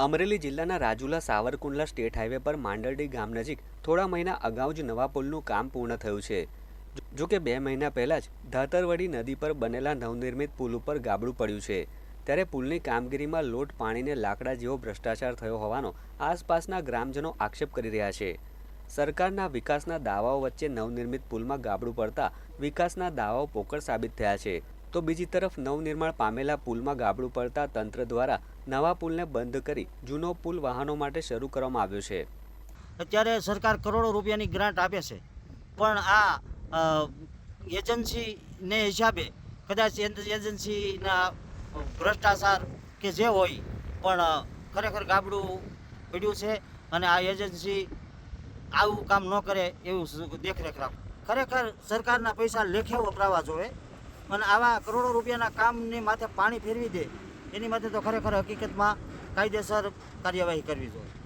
અમરેલી જિલ્લાના Rajula Savarkundla state highway પર માંડરડી ગામ નજીક થોડા મહિના અગાઉ જ નવા પુલનું કામ પૂર્ણ થયું છે. જો- કે બે મહિના પહેલાં જ ધાતરવડી નદી પર બનેલા નવનિર્મિત પુલ ઉપર ગાબડું પડ્યું છે. ત્યારે પુલની કામગીરીમાં લોટ પાણીને લાકડા જેવો ભ્રષ્ટાચાર થયો હોવાનો આસપાસના ગ્રામજનો આક્ષેપ કરી રહ્યા છે. સરકારના વિકાસના દાવાઓ વચ્ચે નવનિર્મિત પુલમાં ગાબડું પડતા વિકાસના દાવાઓ પોકળ સાબિત થયા છે. તો બીજી તરફ નવનિર્માણ પામેલા પુલમાં ગાબડું પડતા તંત્ર દ્વારા નવા પુલને બંધ કરી જૂનો પુલ વાહનો માટે શરૂ કરવામાં આવ્યો છે. અત્યારે સરકાર કરોડો રૂપિયાની ગ્રાન્ટ આપે છે. પણ આ એજન્સીને હિસાબે કદાચ એજ- એજન્સીના ભ્રષ્ટાચાર કે જે હોય, પણ ખરેખર ગાબડું પડ્યું છે અને આ એજન્સી આવું કામ ન કરે એવું દેખરેખ રાખ. ખરેખર સરકારના પૈસા લેખે વપરાવા જોઈએ. અને આવા કરોડો રૂપિયાના કામની માથે પાણી ફેરવી દે, એની માથે તો ખરેખર હકીકતમાં કાયદેસર કાર્યવાહી કરવી જોઈએ.